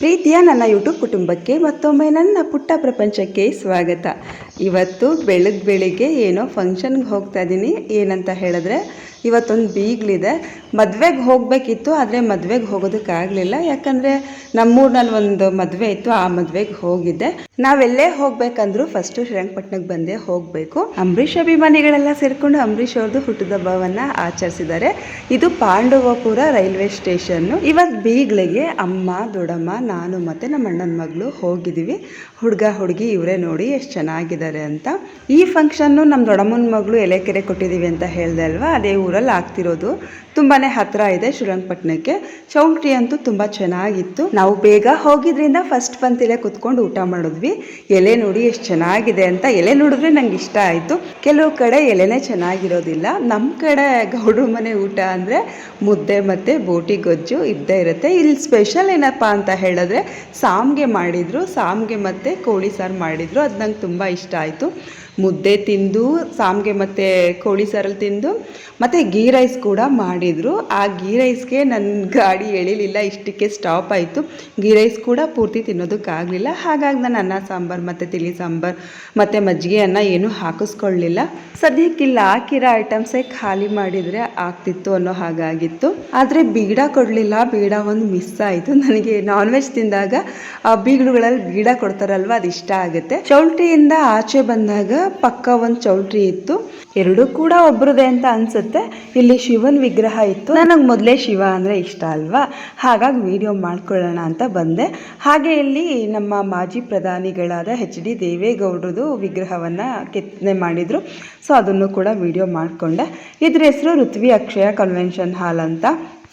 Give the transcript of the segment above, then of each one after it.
ಪ್ರೀತಿಯ ನನ್ನ ಯೂಟ್ಯೂಬ್ ಕುಟುಂಬಕ್ಕೆ ಮತ್ತೊಮ್ಮೆ ನನ್ನ ಪುಟ್ಟ ಪ್ರಪಂಚಕ್ಕೆ ಸ್ವಾಗತ. ಇವತ್ತು ಬೆಳಗ್ಗೆ ಬೆಳಿಗ್ಗೆ ಏನೋ ಫಂಕ್ಷನ್ಗೆ ಹೋಗ್ತಾ ಇದ್ದೀನಿ ಏನಂತ ಹೇಳಿದ್ರೆ, ಇವತ್ತೊಂದು ಬೀಗ್ಲಿದೆ. ಮದುವೆಗೆ ಹೋಗಬೇಕಿತ್ತು, ಆದರೆ ಮದುವೆಗೆ ಹೋಗೋದಕ್ಕಾಗಲಿಲ್ಲ ಯಾಕಂದರೆ ನಮ್ಮೂರಿನಲ್ಲಿ ಒಂದು ಮದುವೆ ಇತ್ತು, ಆ ಮದುವೆಗೆ ಹೋಗಿದ್ದೆ. ನಾವೆಲ್ಲೇ ಹೋಗ್ಬೇಕಂದ್ರೂ ಫಸ್ಟು ಶ್ರೀರಂಗಪಟ್ಟಣಕ್ಕೆ ಬಂದೇ ಹೋಗಬೇಕು. ಅಂಬರೀಷ್ ಅಭಿಮಾನಿಗಳೆಲ್ಲ ಸೇರಿಕೊಂಡು ಅಂಬರೀಷ್ ಅವ್ರದ್ದು ಹುಟ್ಟುಹಬ್ಬವನ್ನು ಆಚರಿಸಿದ್ದಾರೆ. ಇದು ಪಾಂಡವಪುರ ರೈಲ್ವೆ ಸ್ಟೇಷನ್ನು. ಇವತ್ತು ಬೀಗ್ಲಿಗೆ ಅಮ್ಮ, ದೊಡ್ಡಮ್ಮ ನಾನು ಮತ್ತು ನಮ್ಮ ಅಣ್ಣನ ಮಗಳು ಹೋಗಿದ್ದೀವಿ ಹುಡುಗ, ಹುಡುಗಿ ಇವರೇ ನೋಡಿ ಎಷ್ಟು ಚೆನ್ನಾಗಿದ್ದಾರೆ ಅಂತ. ಈ ಫಂಕ್ಷನ್ನು ನಮ್ಮ ದೊಡ್ಡಮ್ಮನ ಮಗಳು ಎಲೆಕೆರೆ ಕೊಟ್ಟಿದ್ದೀವಿ ಅಂತ ಹೇಳ್ದೆ ಅಲ್ವಾ? ಅದೇ ಊರಲ್ಲಿ ಆಗ್ತಿರೋದು. ತುಂಬಾ ಹತ್ತಿರ ಇದೆ ಶ್ರೀರಂಗಪಟ್ಟಣಕ್ಕೆ ಚೌಂಟ್ರಿ ಅಂತೂ ತುಂಬ ಚೆನ್ನಾಗಿತ್ತು. ನಾವು ಬೇಗ ಹೋಗಿದ್ರಿಂದ ಫಸ್ಟ್ ಪಂತಿಲೆ ಕುತ್ಕೊಂಡು ಊಟ ಮಾಡಿದ್ವಿ. ಎಲೆ ನೋಡಿ ಎಷ್ಟು ಚೆನ್ನಾಗಿದೆ ಅಂತ. ಎಲೆ ನೋಡಿದ್ರೆ ನಂಗೆ ಇಷ್ಟ ಆಯಿತು. ಕೆಲವು ಕಡೆ ಎಲೆನೇ ಚೆನ್ನಾಗಿರೋದಿಲ್ಲ. ನಮ್ಮ ಕಡೆ ಗೌಡ್ರ ಮನೆ ಊಟ ಅಂದರೆ ಮುದ್ದೆ ಮತ್ತು ಬೋಟಿ ಗೊಜ್ಜು ಇದ್ದೇ ಇರುತ್ತೆ. ಇಲ್ಲಿ ಸ್ಪೆಷಲ್ ಏನಪ್ಪ ಅಂತ ಹೇಳಿದ್ರೆ ಸಾಮ್ಗೆ ಮಾಡಿದರು ಸಾಮ್ಗೆ ಮತ್ತು ಕೋಳಿ ಸಾರು ಮಾಡಿದರು. ಅದು ನಂಗೆ ತುಂಬ ಇಷ್ಟ ಆಯಿತು. ಮುದ್ದೆ ತಿಂದು, ಸಾಮ್ಗೆ ಮತ್ತು ಕೋಳಿ ಸಾರಲ್ಲಿ ತಿಂದು, ಮತ್ತು ಗೀ ರೈಸ್ ಕೂಡ ಮಾಡಿದರು. ಆ ಗೀ ರೈಸ್ಗೆ ನನ್ನ ಗಾಡಿ ಎಳಿಲಿಲ್ಲ, ಇಷ್ಟಕ್ಕೆ ಸ್ಟಾಪ್ ಆಯಿತು. ಗೀ ರೈಸ್ ಕೂಡ ಪೂರ್ತಿ ತಿನ್ನೋದಕ್ಕಾಗಲಿಲ್ಲ. ಹಾಗಾಗಿ ನಾನು ಅನ್ನ ಸಾಂಬಾರು, ಮತ್ತು ತಿಳಿ ಸಾಂಬಾರು, ಮತ್ತು ಮಜ್ಜಿಗೆ ಅನ್ನ ಏನೂ ಹಾಕಿಸ್ಕೊಳ್ಳಿಲ್ಲ. ಸದ್ಯಕ್ಕೆ ಇಲ್ಲಿ ಹಾಕಿರೋ ಐಟಮ್ಸೇ ಖಾಲಿ ಮಾಡಿದರೆ ಆಗ್ತಿತ್ತು ಅನ್ನೋ ಹಾಗಾಗಿತ್ತು. ಆದರೆ ಬೀಡ ಕೊಡಲಿಲ್ಲ, ಬೀಡ ಒಂದು ಮಿಸ್ ಆಯಿತು. ನನಗೆ ನಾನ್ ವೆಜ್ ತಿಂದಾಗ ಆ ಬೀಗಡುಗಳಲ್ಲಿ ಬೀಡ ಕೊಡ್ತಾರಲ್ವ ಅದು ಇಷ್ಟ ಆಗುತ್ತೆ. ಚೌಲ್ಟಿಯಿಂದ ಆಚೆ ಬಂದಾಗ ಪಕ್ಕ ಒಂದು ಚೌಲ್ಟ್ರಿ ಇತ್ತು. ಎರಡೂ ಕೂಡ ಒಬ್ರದೇ ಅಂತ ಅನ್ಸುತ್ತೆ. ಇಲ್ಲಿ ಶಿವನ್ ವಿಗ್ರಹ ಇತ್ತು. ನನಗೆ ಮೊದಲೇ ಶಿವ ಅಂದರೆ ಇಷ್ಟ ಅಲ್ವಾ? ಹಾಗಾಗಿ ವಿಡಿಯೋ ಮಾಡ್ಕೊಳ್ಳೋಣ ಅಂತ ಬಂದೆ. ಹಾಗೆ ಇಲ್ಲಿ ನಮ್ಮ ಮಾಜಿ ಪ್ರಧಾನಿಗಳಾದ ಎಚ್ ಡಿ ದೇವೇಗೌಡರದು ವಿಗ್ರಹವನ್ನು ಕೆತ್ತನೆ ಮಾಡಿದರು. ಸೊ, ಅದನ್ನು ಕೂಡ ವಿಡಿಯೋ ಮಾಡಿಕೊಂಡೆ. ಇದ್ರ ಹೆಸರು ಋತ್ವಿ ಅಕ್ಷಯ ಕನ್ವೆನ್ಷನ್ ಹಾಲ್ ಅಂತ.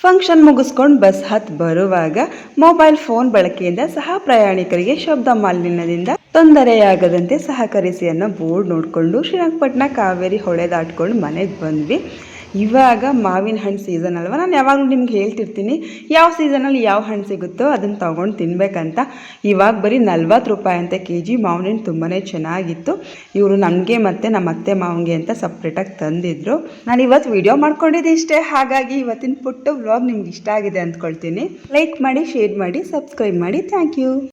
ಫಂಕ್ಷನ್ ಮುಗಿಸ್ಕೊಂಡು ಬಸ್ ಹತ್ತು ಬರುವಾಗ ಮೊಬೈಲ್ ಫೋನ್ ಬಳಕೆಯಿಂದ ಸಹ ಪ್ರಯಾಣಿಕರಿಗೆ ಶಬ್ದ ಮಾಲಿನ್ಯದಿಂದ ತೊಂದರೆಯಾಗದಂತೆ ಸಹಕರಿಸಿ ಅನ್ನೋ ಬೋರ್ಡ್ ನೋಡಿಕೊಂಡು ಶ್ರೀರಂಗಪಟ್ಟಣ ಕಾವೇರಿ ಹೊಳೆ ದಾಟ್ಕೊಂಡು ಮನೆಗೆ ಬಂದ್ವಿ. ಇವಾಗ ಮಾವಿನ ಹಣ್ಣು ಸೀಸನ್ ಅಲ್ವಾ? ನಾನು ಯಾವಾಗಲೂ ನಿಮ್ಗೆ ಹೇಳ್ತಿರ್ತೀನಿ, ಯಾವ ಸೀಸನಲ್ಲಿ ಯಾವ ಹಣ್ಣು ಸಿಗುತ್ತೋ ಅದನ್ನು ತೊಗೊಂಡು ತಿನ್ಬೇಕಂತ. ಇವಾಗ ಬರೀ ನಲ್ವತ್ತು ರೂಪಾಯಿ ಅಂತ ಕೆ ಜಿ ಮಾವಿನ ಹಣ್ಣು ತುಂಬಾ ಚೆನ್ನಾಗಿತ್ತು. ಇವರು ನಮಗೆ ಮತ್ತು ನಮ್ಮ ಅತ್ತೆ ಮಾವನಿಗೆ ಅಂತ ಸಪ್ರೇಟಾಗಿ ತಂದಿದ್ರು. ನಾನು ಇವತ್ತು ವಿಡಿಯೋ ಮಾಡ್ಕೊಂಡಿದ್ದೆ ಇಷ್ಟೇ. ಹಾಗಾಗಿ ಇವತ್ತಿನ ಪುಟ್ಟ ವ್ಲಾಗ್ ನಿಮ್ಗೆ ಇಷ್ಟ ಆಗಿದೆ ಅಂದ್ಕೊಳ್ತೀನಿ. ಲೈಕ್ ಮಾಡಿ ಶೇರ್ ಮಾಡಿ ಸಬ್ಸ್ಕ್ರೈಬ್ ಮಾಡಿ. Thank you